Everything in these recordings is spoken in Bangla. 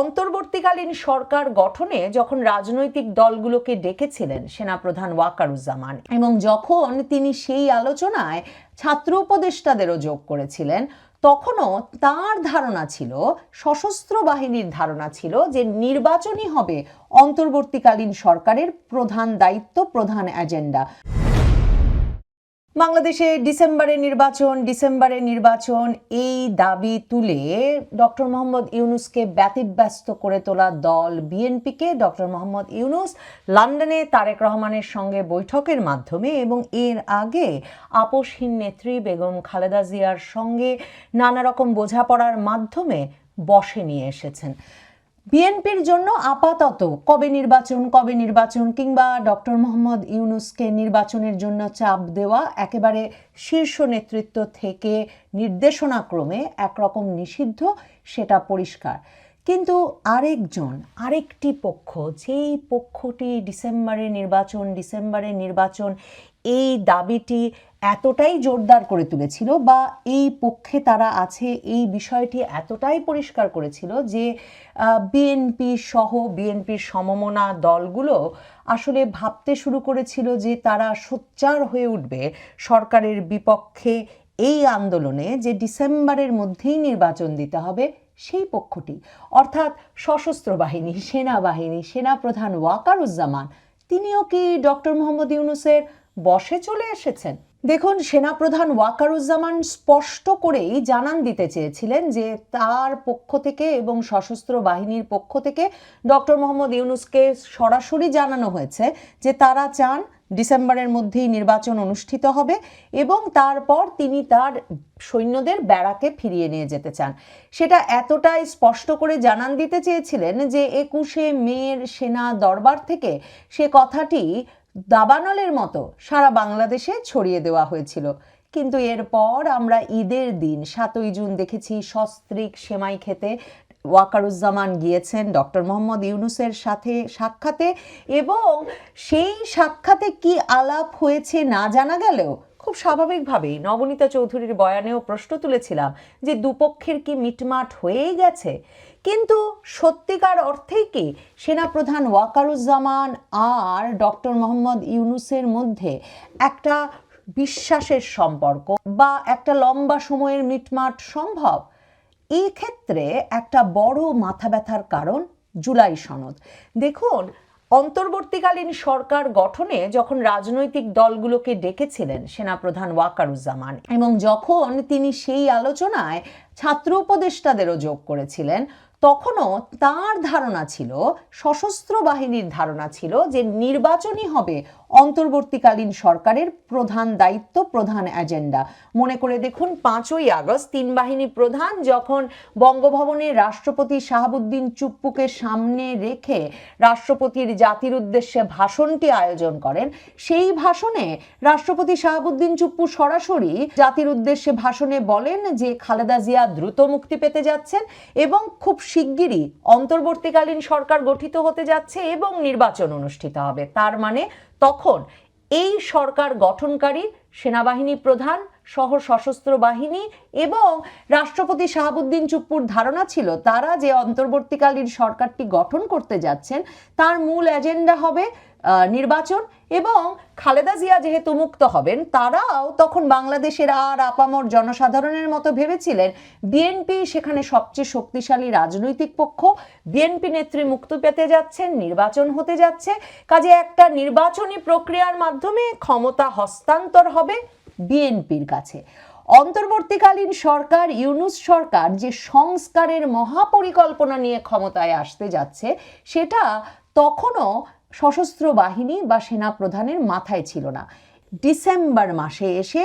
অন্তর্বর্তীকালীন সরকার গঠনে যখন রাজনৈতিক দলগুলোকে ডেকেছিলেন সেনাপ্রধান ওয়াকারুজ্জামান, এবং যখন তিনি সেই আলোচনায় ছাত্র উপদেষ্টাদেরও যোগ করেছিলেন, তখনও তার ধারণা ছিল, সশস্ত্র বাহিনীর ধারণা ছিল যে নির্বাচনই হবে অন্তর্বর্তীকালীন সরকারের প্রধান দায়িত্ব, প্রধান এজেন্ডা। বাংলাদেশে ডিসেম্বরে নির্বাচন ডিসেম্বরে নির্বাচন এই দাবি তুলে ডক্টর মোহাম্মদ ইউনুসকে ব্যতিব্যস্ত করে তোলা দল বিএনপিকে। ডক্টর মোহাম্মদ ইউনুস লন্ডনে তারেক রহমানের সঙ্গে বৈঠকের মাধ্যমে এবং এর আগে আপোষহীন নেত্রী বেগম খালেদা জিয়ার সঙ্গে নানা রকম বোঝাপড়ার মাধ্যমে বসে নিয়ে এসেছেন। বিএনপির জন্য আপাতত কবে নির্বাচন কবে নির্বাচন কিংবা ডক্টর মোহাম্মদ ইউনুসকে নির্বাচনের জন্য চাপ দেওয়া একেবারে শীর্ষ নেতৃত্ব থেকে নির্দেশনাক্রমে একরকম নিষিদ্ধ, সেটা পরিষ্কার। কিন্তু আরেকজন, আরেকটি পক্ষ, যেই পক্ষটি ডিসেম্বরে নির্বাচন ডিসেম্বরে নির্বাচন, এই দাবিটি এতটাই জোরদার করে তুলেছিল বা এই পক্ষে তারা আছে, এই বিষয়টি এতটাই পরিষ্কার করেছিল যে বিএনপি সহ বিএনপির সমমনা দলগুলো আসলে ভাবতে শুরু করেছিল যে তারা সোচ্চার হয়ে উঠবে সরকারের বিপক্ষে এই আন্দোলনে যে ডিসেম্বরের মধ্যেই নির্বাচন দিতে হবে সেই পক্ষটি। অর্থাৎ সশস্ত্র বাহিনী, সেনাবাহিনী, সেনাপ্রধান ওয়াকারুজ্জামান, তিনিও কি ডক্টর মোহাম্মদ ইউনুসের বসে চলে এসেছেন? দেখুন, সেনাপ্রধান ওয়াকারুজ্জামান স্পষ্ট করেই জানান দিতে চেয়েছিলেন যে তার পক্ষ থেকে এবং সশস্ত্র বাহিনীর পক্ষ থেকে ডক্টর মোহাম্মদ ইউনুসকে সরাসরি জানানো হয়েছে যে তারা চান ডিসেম্বরের মধ্যেই নির্বাচন অনুষ্ঠিত হবে এবং তারপর তিনি তার সৈন্যদের ব্যারাকে ফিরিয়ে নিয়ে যেতে চান। সেটা এতটাই স্পষ্ট করে জানান দিতে চেয়েছিলেন যে একুশে মেয়ের সেনা দরবার থেকে সে কথাটি দাবানলের মতো সারা বাংলাদেশে ছড়িয়ে দেওয়া হয়েছিল। কিন্তু এরপর আমরা ঈদের দিন, সাতই জুন, দেখেছি সস্ত্রিক সেমাই খেতে ওয়াকারুজ্জামান গিয়েছেন ডক্টর মোহাম্মদ ইউনুসের সাথে সাক্ষাতে এবং সেই সাক্ষাতে কি আলাপ হয়েছে না জানা গেলেও খুব স্বাভাবিকভাবেই নবনীতা চৌধুরীর বয়ানেও প্রশ্ন তুলেছিলাম যে দুপক্ষের কি মিটমাট হয়েই গেছে? কিন্তু সত্যিকার অর্থেই কি? সেনাপ্রধান ওয়াকারুজ্জামান আর ডক্টর মোহাম্মদ ইউনুসের মধ্যে একটা বিশ্বাসের সম্পর্ক বা একটা লম্বা সময়ের মিটমাট সম্ভব? এই ক্ষেত্রে একটা বড় মাথা ব্যথার কারণ জুলাই সনদ। দেখুন, অন্তর্বর্তীকালীন সরকার গঠনে যখন রাজনৈতিক দলগুলোকে ডেকেছিলেন সেনাপ্রধান ওয়াকারুজ্জামান, এবং যখন তিনি সেই আলোচনায় ছাত্র উপদেষ্টাদেরও যোগ করেছিলেন তখনও তার ধারণা ছিল সশস্ত্র বাহিনীর ধারণা ছিল যে নির্বাচনই হবে অন্তর্বর্তীকালীন সরকারের প্রধান দায়িত্ব, প্রধান এজেন্ডা। মনে করে দেখুন, পাঁচই আগস্ট তিন বাহিনী প্রধান যখন বঙ্গভবনে রাষ্ট্রপতি শাহাবুদ্দিন চুপ্পুকে সামনে রেখে রাষ্ট্রপতির জাতির উদ্দেশ্যে ভাষণটি আয়োজন করেন, সেই ভাষণে রাষ্ট্রপতি শাহাবুদ্দিন চুপ্পু সরাসরি জাতির উদ্দেশ্যে ভাষণে বলেন যে খালেদা জিয়া দ্রুত মুক্তি পেতে যাচ্ছেন এবং খুব শিগগিরই অন্তর্বর্তীকালীন সরকার গঠিত হতে যাচ্ছে এবং নির্বাচন অনুষ্ঠিত হবে। তার মানে তখন এই সরকার গঠনকারী সেনাবাহিনী প্রধান সহ সশস্ত্র বাহিনী এবং রাষ্ট্রপতি শাহাবুদ্দিন চুপ্পুর ধারণা ছিল তারা যে অন্তর্বর্তীকালীন সরকারটি গঠন করতে যাচ্ছেন, তার মূল এজেন্ডা হবে নির্বাচন এবং খালেদা জিয়া যেহেতু মুক্ত হবেন, তারাও তখন বাংলাদেশের আর আপামর জনসাধারণের মতো ভেবেছিলেন, বিএনপি সেখানে সবচেয়ে শক্তিশালী রাজনৈতিক পক্ষ, বিএনপি নেত্রী মুক্ত পেতে যাচ্ছেন, নির্বাচন হতে যাচ্ছে, কাজে একটা নির্বাচনী প্রক্রিয়ার মাধ্যমে ক্ষমতা হস্তান্তর হবে। বিএনপির কাছে। অন্তর্বর্তীকালীন সরকার, ইউনুস সরকার যে সংস্কারের মহাপরিকল্পনা নিয়ে ক্ষমতায় আসতে যাচ্ছে, সেটা তখনও সশস্ত্র বাহিনী বা সেনা প্রধানের মাথায় ছিল না। ডিসেম্বর মাসে এসে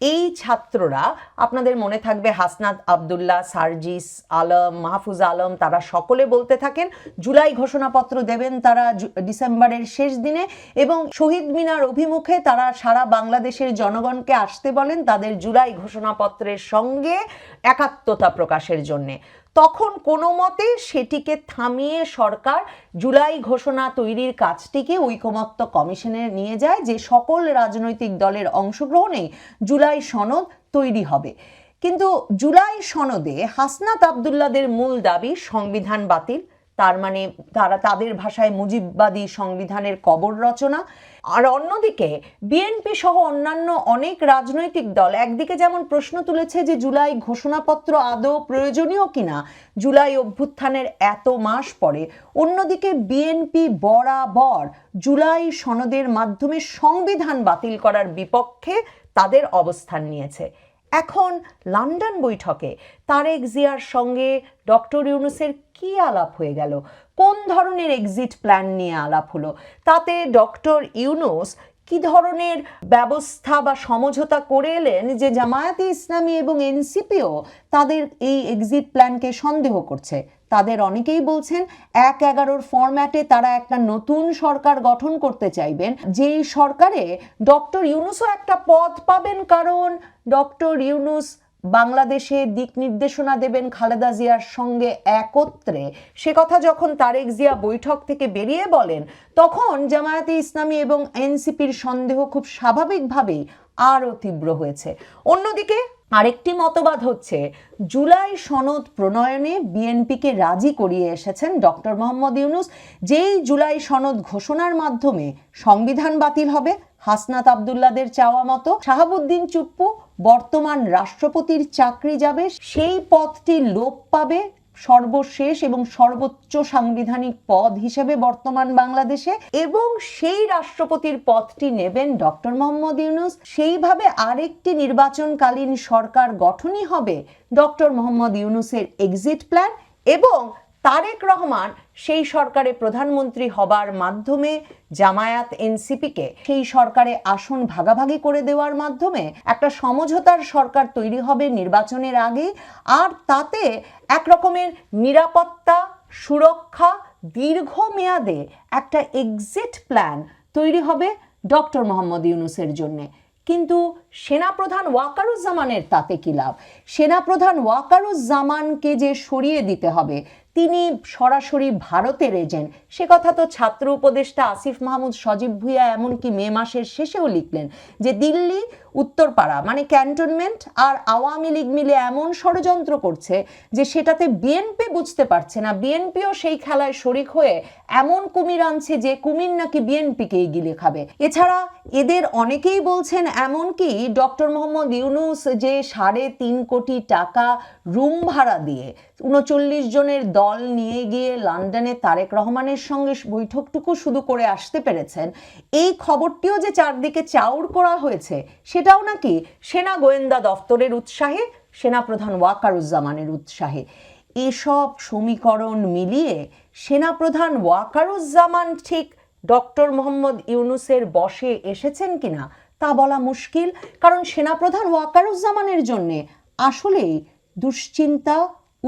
এই ছাত্ররা, আপনাদের মনে থাকবে হাসনাত আবদুল্লাহ, সার্জিস আলম, মাহফুজ আলম, তারা সকলে বলতে থাকেন, জুলাই ঘোষণাপত্র দেবেন তারা ডিসেম্বরের শেষ দিনে এবং শহীদ মিনার অভিমুখে তারা সারা বাংলাদেশের জনগণকে আসতে বলেন তাদের জুলাই ঘোষণাপত্রের সঙ্গে একাত্মতা প্রকাশের জন্যে। তখন কোনো মতে সেটিকে থামিয়ে সরকার জুলাই ঘোষণা তৈরির কাজটিকে ঐকমত্য কমিশনে নিয়ে যায়, যে সকল রাজনৈতিক দলের অংশগ্রহণেই জুলাই সনদ তৈরি হবে। কিন্তু জুলাই সনদে হাসনাত আবদুল্লাদের মূল দাবি সংবিধান বাতিল। তার মানে তারা তাদের ভাষায় মুজিববাদী সংবিধানের কবর রচনা। আর অন্যদিকে বিএনপি সহ অন্যান্য অনেক রাজনৈতিক দল একদিকে যেমন প্রশ্ন তুলেছে যে জুলাই ঘোষণাপত্র আদৌ প্রয়োজনীয় কিনা, জুলাই অভ্যুত্থানের এত মাস পরে, অন্যদিকে বিএনপি বরাবর জুলাই সনদের মাধ্যমে সংবিধান বাতিল করার বিপক্ষে তাদের অবস্থান নিয়েছে। এখন লন্ডন বৈঠকে তারেক জিয়ার সঙ্গে ডক্টর ইউনুসের কি আলাপ হয়ে গেল? কোন ধরনের এক্সিট প্ল্যান নিয়ে আলাপ হলো? তাতে ডক্টর ইউনুস কি ধরনের ব্যবস্থা বা সমঝোতা করে এলেন যে জামায়াতে ইসলামী এবং এনসিপিও তাদের এই এক্সিট প্ল্যানকে সন্দেহ করছে? তাদের অনেকেই বলছেন এক এগারোর ফরম্যাটে তারা একটা নতুন সরকার গঠন করতে চাইবেন। যেই সরকারে ডক্টর ইউনুসও একটা পদ পাবেন কারণ ডক্টর ইউনুস বাংলাদেশে দিক নির্দেশনা দেবেন খালেদা জিয়ার সঙ্গে একত্রে। সে কথা যখন তারেক জিয়া বৈঠক থেকে বেরিয়ে বলেন, তখন জামায়াতে ইসলামী এবং এনসিপির সন্দেহ খুব স্বাভাবিকভাবেই আরও তীব্র হয়েছে। অন্যদিকে আরেকটি মতবাদ হচ্ছে, জুলাই সনদ প্রণয়নে বিএনপিকে রাজি করিয়ে এসেছেন ডক্টর মোহাম্মদ ইউনুস। যেই জুলাই সনদ ঘোষণার মাধ্যমে সংবিধান বাতিল হবে, হাসনাত আবদুল্লাদের চাওয়া মতো, শাহাবুদ্দিন চুপ্পু বর্তমান রাষ্ট্রপতির চাকরি যাবে, সেই পথটি লোপ পাবে সর্বশেষ এবং সর্বোচ্চ সাংবিধানিক পদ হিসেবে বর্তমান বাংলাদেশে এবং সেই রাষ্ট্রপতির পদটি নেবেন ডক্টর মোহাম্মদ ইউনুস। সেইভাবে আরেকটি নির্বাচনকালীন সরকার গঠনই হবে ডক্টর মোহাম্মদ ইউনুসের এক্সিট প্ল্যান এবং তারেক রহমান সেই সরকারে প্রধানমন্ত্রী হবার মাধ্যমে জামায়াত এনসিপিকে সেই সরকারে আসন ভাগাভাগি করে দেওয়ার মাধ্যমে একটা সমঝোতার সরকার তৈরি হবে নির্বাচনের আগে, আর তাতে এক রকমের নিরাপত্তা, সুরক্ষা, দীর্ঘমেয়াদে একটা এক্সিট প্ল্যান তৈরি হবে ডক্টর মোহাম্মদ ইউনুসের জন্যে। কিন্তু সেনাপ্রধান ওয়াকারুজ্জামানের তাতে কি লাভ? সেনাপ্রধান ওয়াকারুজ্জামানকে যে সরিয়ে দিতে হবে, তিনি সরাসরি ভারতের এজেন্ট। সে কথা তো ছাত্র উপদেষ্টা আসিফ মাহমুদ সজীব ভুইয়া এমনকি মে মাসের শেষেও লিখলেন যে দিল্লি, উত্তরপাড়া মানে ক্যান্টনমেন্ট আর আওয়ামী লীগ মিলে এমন ষড়যন্ত্র করছে যে সেটাতে বিএনপি বুঝতে পারছে না। বিএনপিও সেই খেলায় শরিক হয়ে এমন কুমির আনছে যে কুমির নাকি বিএনপিকেই গিলে খাবে। এছাড়া এদের অনেকেই বলছেন এমনকি ডক্টর মোহাম্মদ ইউনুস যে সাড়ে তিন কোটি টাকা রুম ভাড়া দিয়ে উনচল্লিশ জনের দল নিয়ে গিয়ে লন্ডনে তারেক রহমানের সঙ্গে বৈঠকটুকু শুধু করে আসতে পেরেছেন, এই খবরটিও যে চারদিকে চাউর করা হয়েছে সেটাও নাকি সেনা গোয়েন্দা দফতরের উৎসাহে সেনাপ্রধান ওয়াকারুজ্জামানের উৎসাহে। এসব সমীকরণ মিলিয়ে সেনাপ্রধান ওয়াকারুজ্জামান ঠিক ডক্টর মোহাম্মদ ইউনুসের বসে এসেছেন কিনা তা বলা মুশকিল, কারণ সেনাপ্রধান ওয়াকারুজ্জামানের জন্যে আসলেই দুশ্চিন্তা,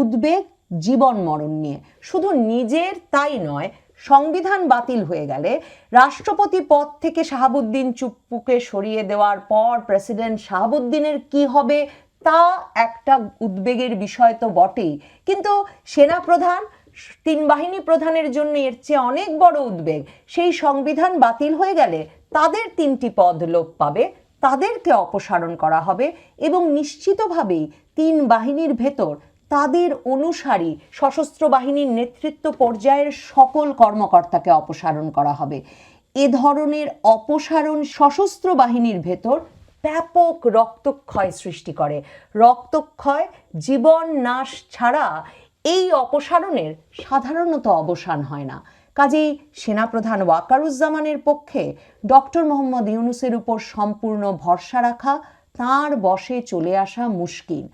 উদ্বেগ জীবন মরণ নিয়ে। শুধু নিজের তাই নয়, সংবিধান বাতিল হয়ে গেলে রাষ্ট্রপতি পদ থেকে শাহাবুদ্দিন চুপ্পুকে সরিয়ে দেওয়ার পর প্রেসিডেন্ট শাহাবুদ্দিনের কি হবে, তা একটা উদ্বেগের বিষয় তো বটেই। কিন্তু সেনাপ্রধান, তিন বাহিনী প্রধানের জন্য এর চেয়ে অনেক বড় উদ্বেগ, সেই সংবিধান বাতিল হয়ে গেলে তাদের তিনটি পদ লোপ পাবে, তাদেরকে অপসারণ করা হবে এবং নিশ্চিতভাবেই তিন বাহিনীর ভেতর তাদের অনুসারী সশস্ত্র বাহিনীর নেতৃত্ব পর্যায়ের সকল কর্মকর্তাকে অপসারণ করা হবে। এ ধরনের অপসারণ সশস্ত্র বাহিনীর ভেতর ব্যাপক রক্তক্ষয় সৃষ্টি করে। রক্তক্ষয়, জীবন নাশ ছাড়া এই অপসারণের সাধারণত অবসান হয় না। কাজেই সেনাপ্রধান ওয়াকারুজ্জামানের পক্ষে ডক্টর মোহাম্মদ ইউনুসের উপর সম্পূর্ণ ভরসা রাখা তার বসে চলে আসা মুশকিল।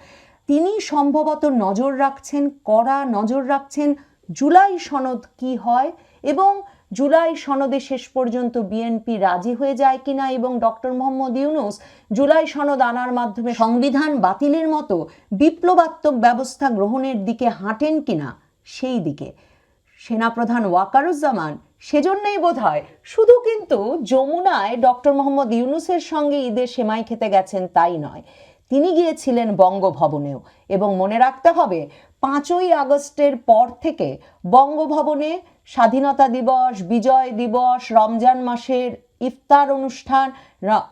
তিনি সম্ভবত নজর রাখছেন, কড়া নজর রাখছেন জুলাই সনদ কি হয় এবং জুলাই সনদে শেষ পর্যন্ত বিএনপি রাজি হয়ে যায় কিনা এবং ডক্টর মোহাম্মদ ইউনুস জুলাই সনদ আনার মাধ্যমে সংবিধান বাতিলের মতো বিপ্লবাত্মক ব্যবস্থা গ্রহণের দিকে হাঁটেন কিনা সেই দিকে। সেনাপ্রধান ওয়াকারুজ্জামান, সেজন্যই বোধ হয় শুধু কিন্তু যমুনায় ডক্টর মোহাম্মদ ইউনুসের সঙ্গে ঈদে সেমাই খেতে গেছেন তাই নয়। তিনি গিয়েছিলেন বঙ্গভবনেও এবং মনে রাখতে হবে, পাঁচই আগস্টের পর থেকে বঙ্গভবনে স্বাধীনতা দিবস, বিজয় দিবস, রমজান মাসের ইফতার অনুষ্ঠান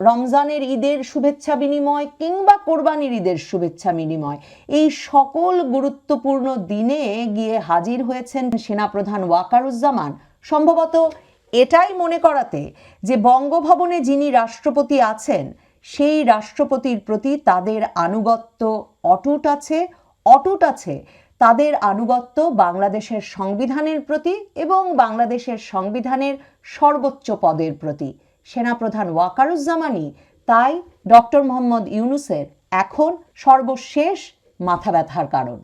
রমজানের ঈদের শুভেচ্ছা বিনিময় কিংবা কোরবানির ঈদের শুভেচ্ছা বিনিময়। এই সকল গুরুত্বপূর্ণ দিনে গিয়ে হাজির হয়েছেন সেনাপ্রধান ওয়াকারুজ্জামান। সম্ভবত এটাই মনে করাতে যে বঙ্গভবনে যিনি রাষ্ট্রপতি আছেন, সেই রাষ্ট্রপতির প্রতি তাদের আনুগত্য অটুট আছে অটুট আছে। তাদের আনুগত্য বাংলাদেশের সংবিধানের প্রতি এবং বাংলাদেশের সংবিধানের সর্বোচ্চ পদের প্রতি। সেনাপ্রধান ওয়াকারুজ্জামানি তাই ডক্টর মোহাম্মদ ইউনুসের এখন সর্বশেষ মাথা ব্যথার কারণ।